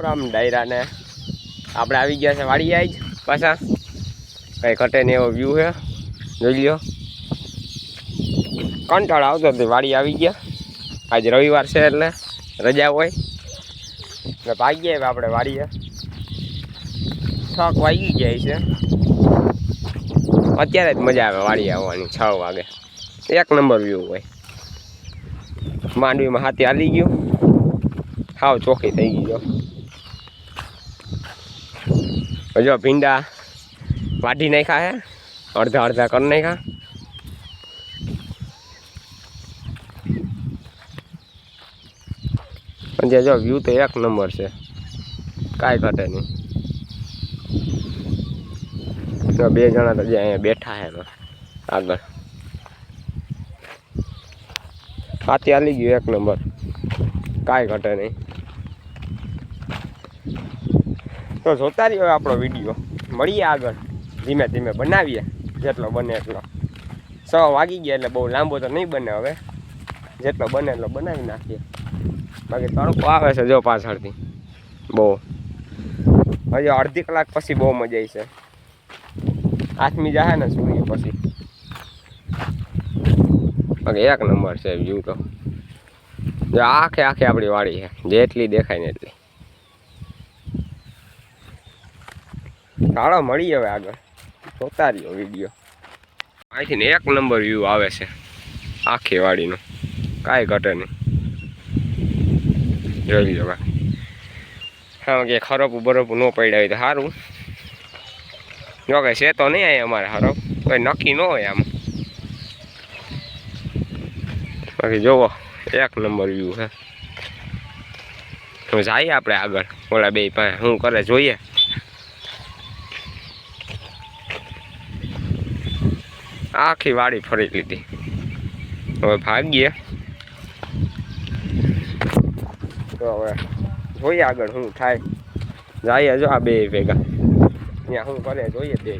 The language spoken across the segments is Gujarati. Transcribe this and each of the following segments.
રામ ડાયરાને. આપણે આવી ગયા છે વાડી આજ પાછા. કંઈ ઘટે ને એવો વ્યૂ છે. જોઈ લ્યો. કંટાળ આવતો હતો વાડી આવી ગયા. આજ રવિવાર છે એટલે રજા હોય. એટલે ભાગીએ હવે આપણે વાડીએ. છક વાગી જાય છે. અત્યારે જ મજા આવે વાડી આવવાની, છ વાગે. એક નંબર વ્યૂ હોય. માંડવીમાં હાથી હાલી ગયું. હાવ ચોખ્ખી થઈ ગઈ જો. જો ભીંડા વાઢી નાખ્યા હે. અડધા અડધા કરી નાખ્યા. પણ જે જો વ્યૂ તો એક નંબર છે. કાંઈ ઘટે નહીં. બે જણા તો જે અહીંયા બેઠા હે આગળ. હાથી હાલી ગયું એક નંબર. કાંઈ ઘટે નહીં. તો જોતા રહ્યો આપણો વીડિયો. મળીએ આગળ. ધીમે ધીમે બનાવીએ. જેટલો બને એટલો. સવા વાગી ગયા એટલે બહુ લાંબો તો નહીં બને હવે. જેટલો બને એટલો બનાવી નાખીએ. બાકી તડકો આવે છે જો પાછળથી. બહુ. હજી અડધી કલાક પછી બહુ મજા આવી છે. આઠમી જાય ને સૂર્ય પછી. બાકી એક નંબર છે વ્યૂ તો. આખે આખે આપણી વાડી છે. જેટલી દેખાય ને એટલી. ચાલો મળીએ હવે આગળ. જોતા રહ્યો વીડિયો અહીંથી એક નંબર વ્યૂ આવે છે આખી વાડીનો કાંઈ ઘટે નહીં. જોઈ લો ભાઈ હા કે ખરપું બરફ ન પડ્યા હોય તો સારું જો કે છે તો નહીં અહીં અમારે ખરપ કોઈ નક્કી ન હોય આમ. બાકી જોવો, એક નંબર વ્યૂ હે જાય આપણે આગળ, ઓલા બે પાસે. શું કરે, જોઈએ? આખી વાડી ફરી લીધી. હવે ભાગીએ તો હવે જોઈએ આગળ શું થાય. જઈએ જો આ બે ભેગા. ત્યાં શું કરે જોઈએ બે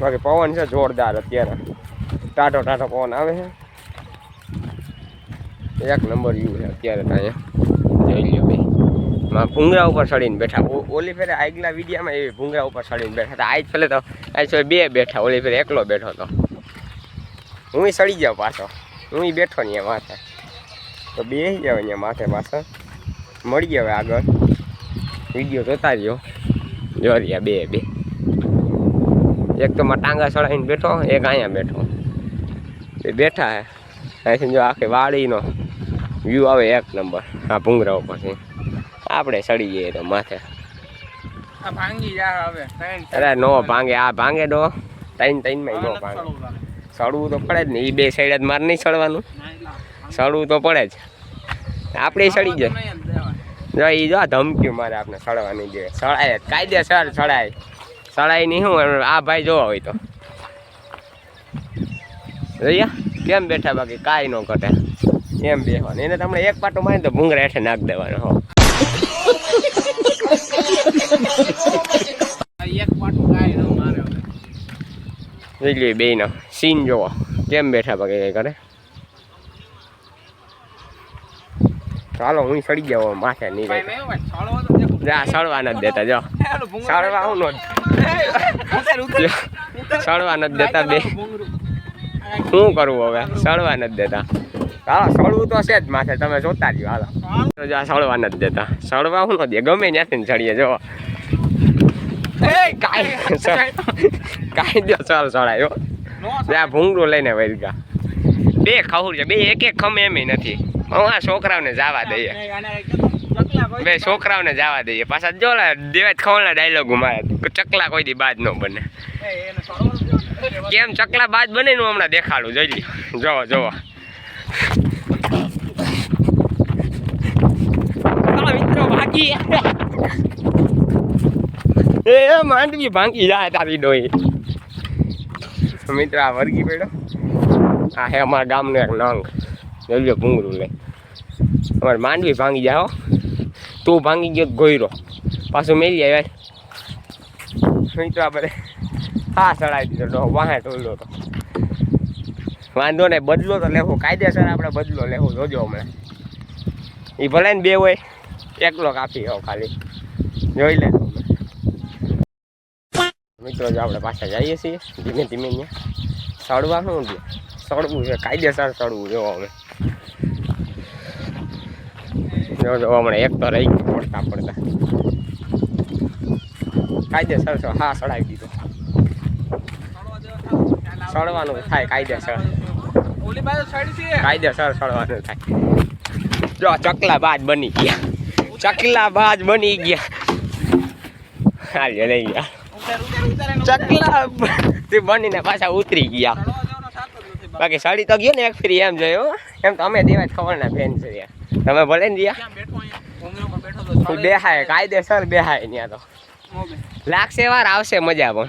બાકી પવન છે જોરદાર અત્યારે. ટાટો ટાટો પવન આવે છે. એક નંબર યુ છે અત્યારે તો અહીંયા. જોઈ લ્યો. ભાઈ માં ભૂંગરા ઉપર ચડીને બેઠા. ઓલી ફેરે આગલા વિડીયામાં એ ભૂંગરા ઉપર ચડીને બેઠા હતા. આજ પેલે તો, આજ ફેરે બે બેઠા, ઓલી ફેરે એકલો બેઠો હતો. હું સડી જાઉં પાછો. હું બેઠો ને માથે તો બે જાવ અહીંયા માથે પાછો. મળી હવે આગળ. વીડિયો જોતા રહ્યો. જો રહ્યા બે બે. એક તો માં ટાંગા ચડાવીને બેઠો, એક અહીંયા બેઠો. એ બેઠા હે. અહીંથી જો આખી વાડીનો વ્યૂ આવે એક નંબર, આ ભૂંગરા ઉપરથી. આપણે સડી જઈએ તો માથે અરે નો ભાંગે આ ભાંગે ડો ત્રણ ત્રણમાં નો ભાંગે. સડવું તો પડે જ ને એ બે સાઈડ જ મારે નહીં સડવાનું. સડવું તો પડે જ. આપણે સડી જાય. જો એ જો ધમકી મારે આપણે સડવાની જે સડાય કાયદે કાયદેસર સડાય. સડાય નહીં શું આ ભાઈ જોવા હોય તો. જોયા કેમ બેઠા બાકી? કાંઈ ન ઘટે. એમ બેસવાનું એને તમને એક પાટો મારી તો ભૂંગરા હેઠે નાખ દેવાનો હો એક પાટું ગાય ન મારે હવે. જોઈ બેનો સીન જોવો. કેમ બેઠા પગે કઈ કરે ચાલો હું સડી જાવ માથે નહીં. જા સડવા નથી દેતા જો. સડવા હું નો ઉતર, ઉતર. સડવા નથી દેતા બે. શું કરવું હવે? સડવા નથી દેતા. હાલો સડવું તો છે જ માથે તમે જોતા જ હાલો. જા સડવા નથી દેતા. સડવા હું નથી દે ગમે ત્યાંથી ને ચડીએ જો. કાંઈ કાંઈ દો ચાલ ચડાયો ત્યાં ભૂંગળું લઈને વળગા બે ખહુર છે બે એક એક ખમે એમ નથી હું આ છોકરાઓને જવા દઈએ બે છોકરાઓને જવા દઈએ પાછા જો દેવાજ ખવલના ડાયલોગ મારે ચકલા કોઈ દી બાદ ન બને. કેમ ચકલા બાદ બને નું હમણાં દેખાડું જોઈ લ્યો જોવો જોવો મિત્રો ભાગી એ માંડવી ભાંગી જાય તારી ડોઈ મિત્ર, આ વર્ગી પડ્યો. આ હે અમારા ગામનો એક નંગ. જોઈ લ્યો ભૂંગળું લે. અમારે માંડવી ભાંગી જાય તું ભાંગી ગયો ગોયરો? પાછું મેલી આવ્યા મિત્રો આપણે હા ચડાવી દીધો ડો વાહે ટોલ્યો તો વાંધો નહીં, બદલો તો લેવો. કાયદેસર આપણે બદલો લેવો, જોજો હમણાં. એ ભલે ને બે હોય એકલો કાપી હોવ ખાલી. જોઈ લે. મિત્રો જો આપણે પાછા જઈએ છીએ. ધીમે ધીમે અહીંયા. સડવા શું સડવું છે. કાયદેસર સડવું જો અમે જો જો, હમણાં એક તો રહી ગયો પડતા પડતા. કાયદેસર છો હા સડાવી દીધો. સડવાનું થાય, કાયદેસર. કાયદેસર સડવાનું થાય. જો ચકલા બાજ બની ગયા. ચકલા બાજ બની ગયા. હાલ્યો લઈ ગયા ચકલા તે બનીને પાછા ઉતરી ગયા. બાકી સડી તો ગયો ને એક ફરી એમ જોયો એમ તો અમે દેવા જ ખબર ના ફેન છે તમે ભલે ને ગયા. બેહાય, કાયદેસર બેહાય ત્યાં તો લાગશે વાર, આવશે મજા પણ.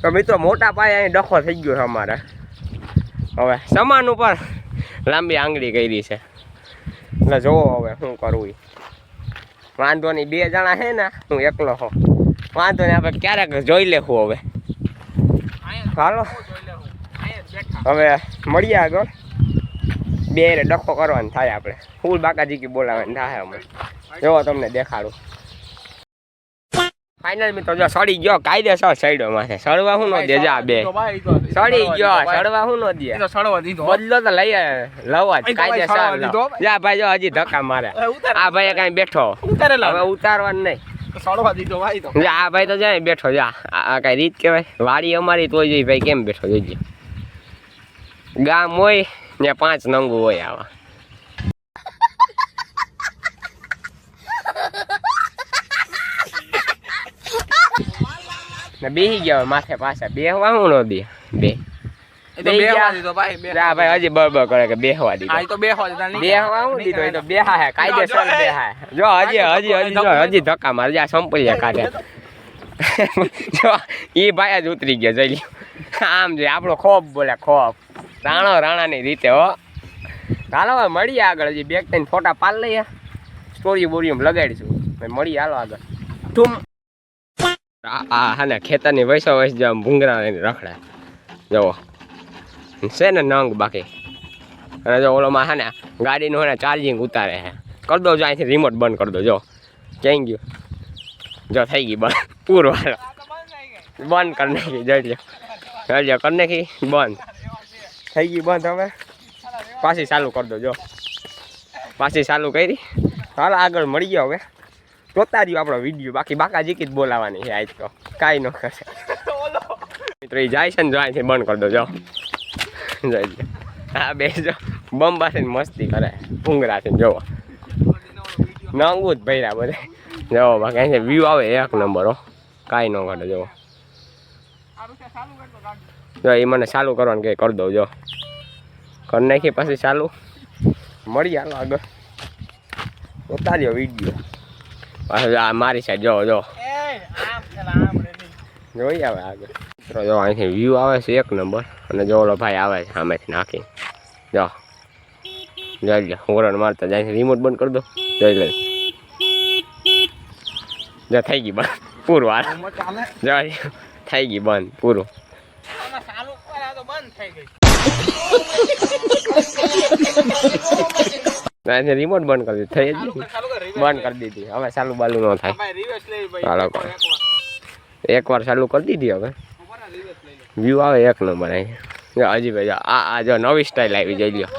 તો મિત્રો મોટા પાયે અહીં ડખો થઈ ગયો છે અમારે હવે સમાન ઉપર લાંબી આંગળી કરી છે એટલે જોવો હવે શું કરવું. વાંધો નહીં, બે જણા છે ને, હું એકલો હો વાંધો નહીં, આપણે ક્યારેક જોઈ લેવું હવે. હાલો. જ હવે મળીએ આગળ. બે ડખો કરવાનો થાય આપણે. ફૂલ બાકાજી કી બોલાવવાનું થાય અમે જોવો તમને દેખાડું. ફાઇનલ મિત્રો જો સડી ગયો કાયદેસર સડ્યો માં સડવા હું નો દેજે આ બે. સડી ગયો. સડવા હું નો દે. બદલો તો લઈ લવા જ કાયદેસર. જા ભાઈ જો હજી ધક્કા મારે. આ ભાઈ કઈ બેઠો. હવે ઉતારવાનું નહીં. સડવા દીધો ભાઈ તો. જા આ ભાઈ તો જાય બેઠો જા. આ આ કઈ રીત કેવાય વાડી અમારી તોય જોઈ ભાઈ કેમ બેઠો જોઈજો ગામ હોય ને પાંચ નંગુ હોય આવા. ને બેહી ગયા માથે પાછા બેહવા હું નો બે બે બેહવા ગયા. દીધો ભાઈ બે જા ભાઈ હજી બળબળ કરે કે બેહવા દીધો આ તો બેહવા દીધા નહીં બેહવા હું દીધો એ તો બેહા હે કાયદેસર જો, જો, એ. બેહા જો હજી હજી હજી જો હજી ધક્કા મારે જા સંપલિયા કાઢે જો ઈ ભાઈ જ ઉતરી ગયા જઈ આમ જો આપણો ખોફ બોલે ખોફ રાણો રાણાની રીતે હો હાલો હવે મળીએ આગળ હજી બેગ થઈને ફોટા પાડ લઈએ સ્ટોરી બોરી લગાડીશું મળીએ હાલો આગળ ઠુમ આ આ હા ને ખેતરની વૈસો વૈસ જો આમ ભૂંગરા રખડે જુઓ. છે ને નંગ બાકી. અને જો ઓલોમાં હે ને ગાડીનું હે ચાર્જિંગ ઉતારે હે. કરી દો જો અહીંથી રિમોટ બંધ કરી દો, જો. ક્યાંય ગયું? જો થઈ ગઈ બંધ. પૂરો બંધ કરી નાખી જજો જજો કરી નાખી, બંધ. થઈ ગઈ બંધ હવે. પાછી ચાલુ કરી દો, જો. પાછી ચાલુ કરી. હાલ, આગળ મળી ગયો હવે. જોતા રહ્યો આપણો વીડિયો. બાકી બાકા જીકી જ બોલાવાની છે આજ તો. કાંઈ ન કરે. મિત્રો એ જાય છે ને જાય છે બંધ કરી દો, જો. જજો હા, બે જો. છે મસ્તી કરે. ભૂંગરાથી જોવો. નાંગું જ ભૈરા બધે. જવો બાકી છે વ્યૂ આવે એક નંબર હો. કાંઈ ન ઘટે જો જો એ મને ચાલુ કરવાનું કે કરી દઉં, જો. કરી નાખી પછી ચાલુ. મળી હાલો આગળ. ઉતાર્યો વીડિયો. આ મારી સાઈડ જો જો. જોઈ આવે આગળ. મિત્રો જો અહીંથી વ્યૂ આવે છે એક નંબર અને જો ઓલો ભાઈ આવે છે સામેથી નાખી જો. જોઈ લે હોરન મારતા જાય રિમોટ બંધ કરી દો. જોઈ લે જો થઈ ગઈ બંધ. પૂરું હાલ. જો થઈ ગઈ બંધ પૂરું. અહીંથી રિમોટ બંધ કરી દીધી. થઈ જ બંધ કરી દીધી. હવે ચાલુ બાલુ ન થાય. ચાલો. એકવાર ચાલુ કરી દીધી હવે. વ્યૂ આવે એક નંબર અહીં. હજી ભાઈ જો આ આ જો નવી સ્ટાઇલ આવી જઈ લ્યો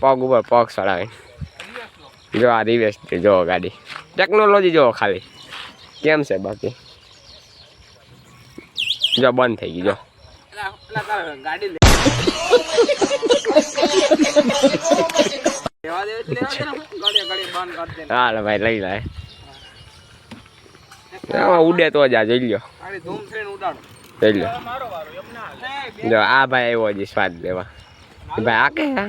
પગ ઉપર પગ ચડાવે. જો આ રિવેસ જો ગાડી. ટેકનોલોજી જો ખાલી. કેમ છે બાકી? જો બંધ થઈ ગઈ જો. ગાડી હાલ ભાઈ લઈ લાય આમાં ઉડે તો જ આ જઈ લ્યો. જોઈ લ્યો. મારો વારો એમને જો આ ભાઈ આવ્યો હજી સ્વાદ લેવા. ભાઈ આ કે આ?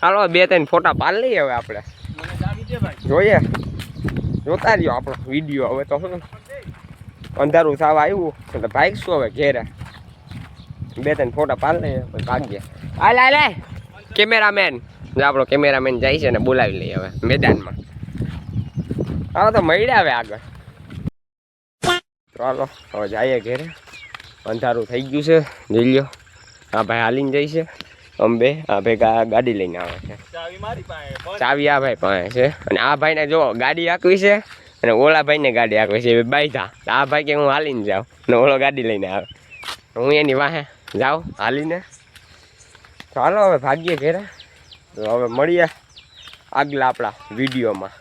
હાલો બે ત્રણ ફોટા પાડ લઈએ હવે આપણે. મને ચાવી દે ભાઈ. જોઈએ. જોતા રહ્યો આપણો વીડિયો. હવે તો શું? અંધારું સાવ આવ્યું. એટલે ભાગશું હવે ઘેરે. બે ત્રણ ફોટા પાડ લઈએ ભાગીએ. હાલ હાલ. કેમેરામેન આપણો કેમેરામેન જાય છે ને બોલાવી લઈએ હવે મેદાનમાં. હવે તો મળ્યા હવે આગળ. ચાલો હવે જઈએ ઘેરે. અંધારું થઈ ગયું છે જોઈ લ્યો. આ ભાઈ હાલીને જાય છે અંબે. આ ભાઈ ગાડી લઈને આવે છે. ચાવી આ ભાઈ પાસે છે. અને આ ભાઈને જો ગાડી હાંકવી છે અને ઓલા ભાઈને ગાડી હાંકવી છે એ બાઈધા આ ભાઈ કે હું હાલીને જાઉં અને ઓલો ગાડી લઈને આવે. હું એની વાહે જાઉં હાલીને. ચાલો હવે ભાગીએ ઘેરે. તો હવે મળીએ આગલા આપણા વિડીયોમાં.